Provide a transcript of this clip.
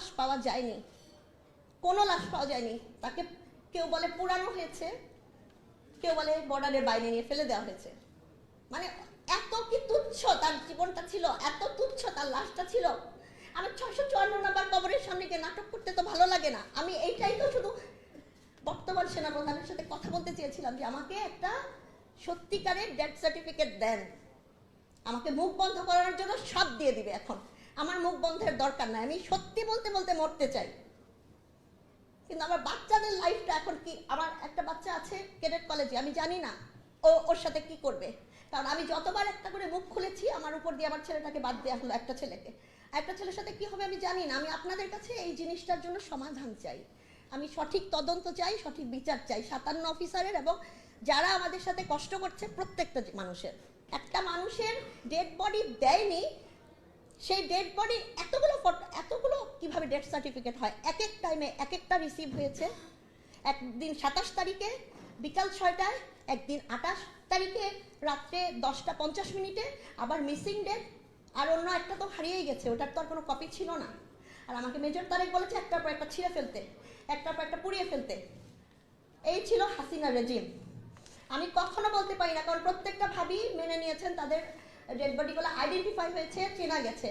লাশ পাওয়া যায়নি। কোনো লাশ পাওয়া যায়নি। তাকে কেউ বলে পুরানো হয়েছে, কেউ বলে বর্ডারের বাইরে নিয়ে ফেলে দেওয়া হয়েছে। মানে এত কি তুচ্ছ তার জীবনটা ছিল, এত তুচ্ছ তার লাশটা ছিল। আমি ছয়শো চুয়ান্ন নাম্বার কবরের সামনে গিয়ে নাটক করতে তো ভালো লাগে না। আমি এইটাই তো শুধু বর্তমান সেনাপ্রধানের সাথে কথা বলতে চেয়েছিলাম যে আমাকে একটা সত্যিকারের ডেথ সার্টিফিকেট দেন। আমাকে মুখ বন্ধ করার জন্য সব দিয়ে দিবে এখন। আমার মুখ বন্ধের দরকার নাই। আমি সত্যি বলতে বলতে মরতে চাই। কিন্তু আমার বাচ্চাদের লাইফটা এখন কি, আমার একটা বাচ্চা আছে কেডেট কলেজে আমি জানি না ও ওর সাথে কি করবে। কারণ আমি যতবার একটা করে মুখ খুলেছি, আমার উপর দিয়ে আমার ছেলেটাকে বাদ দেওয়া হলো একটা ছেলেকে। একটা ছেলের সাথে কি হবে আমি জানি না। আমি আপনাদের কাছে এই জিনিসটার জন্য সমাধান চাই। আমি সঠিক তদন্ত চাই, সঠিক বিচার চাই। সাতান্ন অফিসারের এবং যারা আমাদের সাথে কষ্ট করছে প্রত্যেকটা মানুষের। একটা মানুষের ডেড বডি দেয়নি সেই ডেড বডি এতগুলো এতগুলো কীভাবে ডেথ সার্টিফিকেট হয়? এক এক টাইমে এক একটা রিসিভ হয়েছে। একদিন সাতাশ তারিখে, বিকাল ছয়টায়, একদিন আঠাশ তারিখে, রাত্রে দশটা পঞ্চাশ মিনিটে, আবার মিসিং ডেট আর অন্য একটা তো হারিয়েই গেছে, ওটার তো আর কোনো কপি ছিল না। আর আমাকে মেজর তারেক বলেছে, একটার পর একটা ছিঁড়ে ফেলতে, একটার পর একটা পুড়িয়ে ফেলতে। এই ছিল হাসিনা রেজিম আমি কখনো বলতে পারি না, কারণ প্রত্যেকটা ভাবি মেনে নিয়েছেন তাদের ডেড বডিগুলো আইডেন্টিফাই হয়েছে চেনা গেছে।